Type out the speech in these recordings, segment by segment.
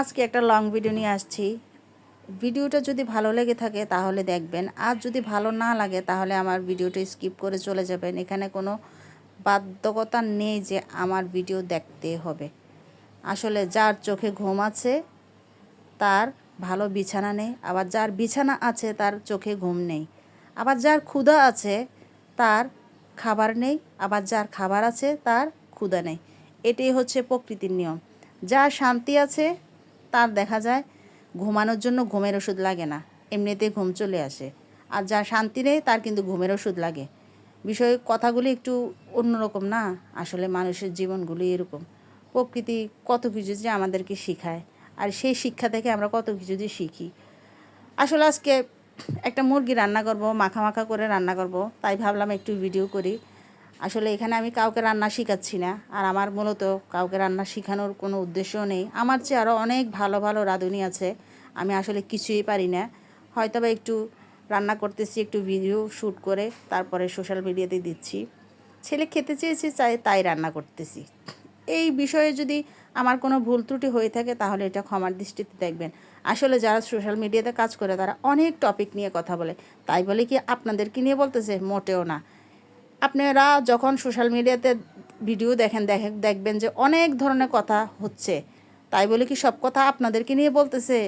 আজকে একটা long video নিয়ে আসছি। ভিডিওটা যদি ভালো লেগে থাকে তাহলে দেখবেন। আর যদি ভালো না লাগে তাহলে আমার ভিডিওটা স্কিপ করে চলে যাবেন। এখানে কোনো বাধ্যকতা নেই যে আমার ভিডিও দেখতে হবে। আসলে যার চোখে ঘুম আছে, তার ভালো বিছানা নেই। আবার যার বিছানা আছে, তার চোখে ঘুম নেই। আবার যার ক্ষুধা আছে, তার খাবার নেই। আবার যার খাবার আছে, তার ক্ষুধা নেই। এটাই হচ্ছে প্রকৃতির নিয়ম। যার শান্তি আছে তার দেখা যায়, ঘুমানোর জন্য ঘুমের ওষুধ লাগে না এমনিতে ঘুম চলে আসে। আর যার শান্তি নেই তার কিন্তু ঘুমের ওষুধ লাগে। বিষয় কথাগুলি একটু অন্যরকম না? আসলে মানুষের জীবনগুলি এরকম। প্রকৃতি কত কিছু যে আমাদেরকে শেখায়, আর সেই শিক্ষা থেকে আমরা কত কিছু যে শিখি। আসলে আজকে একটা মুরগি রান্না করব, মাখা মাখা করে রান্না করব, তাই ভাবলাম একটু ভিডিও করি। আসলে এখানে আমি কাউকে রান্না শেখাচ্ছি না। আর আমার মূলত কাউকে রান্না শেখানোর কোনো উদ্দেশ্যও নেই। আমার চেয়ে আরও অনেক ভালো ভালো রাঁধুনি আছে। আমি আসলে কিছুই পারি না। হয়তো বা একটু রান্না করতেছি, একটু ভিডিও শ্যুট করে তারপরে সোশ্যাল মিডিয়াতে দিচ্ছি। ছেলে খেতে চেয়েছে, চাই তাই রান্না করতেছি। এই বিষয়ে যদি আমার কোনো ভুল ত্রুটি হয়ে থাকে তাহলে এটা ক্ষমার দৃষ্টিতে দেখবেন। আসলে যারা সোশ্যাল মিডিয়াতে কাজ করে তারা অনেক টপিক নিয়ে কথা বলে। তাই বলে কি আপনাদেরকে নিয়ে বলতেছে? মোটেও না। আপনারা যখন সোশ্যাল মিডিয়াতে ভিডিও দেখেন দেখেন দেখবেন যে অনেক ধরনের কথা হচ্ছে। তাই বলে কি সব কথা আপনাদেরকে নিয়ে বলতেছে?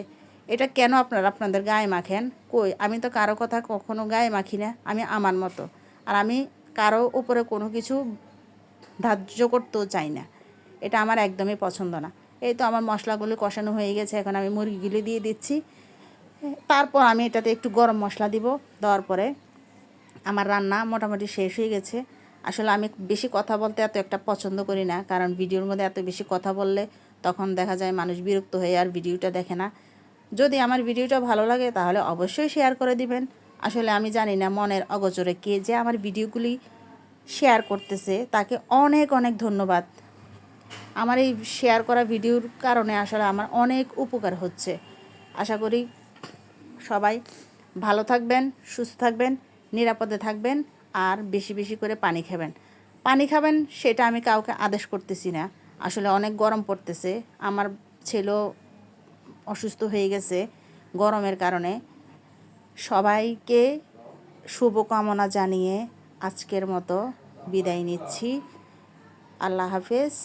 এটা কেন আপনারা আপনাদের গায়ে মাখেন? কই? আমি তো কারও কথা কখনো গায়ে মাখি না, আমি আমার মতো। আর আমি কারও উপরে কোনো কিছু ধার্য করতেও চাই না। এটা আমার একদমই পছন্দ না। এই তো আমার মশলাগুলো কষানো হয়ে গেছে, এখন আমি মুরগিগুলি দিয়ে দিচ্ছি। তারপর আমি এটাতে একটু গরম মশলা দিব, দেওয়ার পরে আমার রান্না মোটামুটি শেষ হয়ে গেছে। আসলে আমি বেশি কথা বলতে এত একটা পছন্দ করি না, কারণ ভিডিওর মধ্যে এত বেশি কথা বললে তখন দেখা যায় মানুষ বিরক্ত হয়ে আর ভিডিওটা দেখে না। যদি আমার ভিডিওটা ভালো লাগে তাহলে অবশ্যই শেয়ার করে দিবেন। আসলে আমি জানি না মনের অগোচরে কে যে আমার ভিডিওগুলি শেয়ার করতেছে, তাকে অনেক অনেক ধন্যবাদ। আমার এই শেয়ার করা ভিডিওর কারণে আসলে আমার অনেক উপকার হচ্ছে। আশা করি সবাই ভালো থাকবেন, সুস্থ থাকবেন। নিরাপদে থাকবেন আর বেশি বেশি করে পানি খাবেন। পানি খাবেন সেটা আমি কাউকে আদেশ করতেছি না। আসলে অনেক গরম পড়তেছে। আমার ছেলেও অসুস্থ হয়ে গেছে গরমের কারণে। সবাইকে শুভকামনা জানিয়ে আজকের মতো বিদায় নিচ্ছি। আল্লাহ হাফেজ।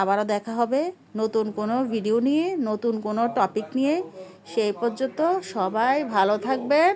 আবারও দেখা হবে নতুন কোনো ভিডিও নিয়ে, নতুন কোনো টপিক নিয়ে। সেই পর্যন্ত সবাই ভালো থাকবেন।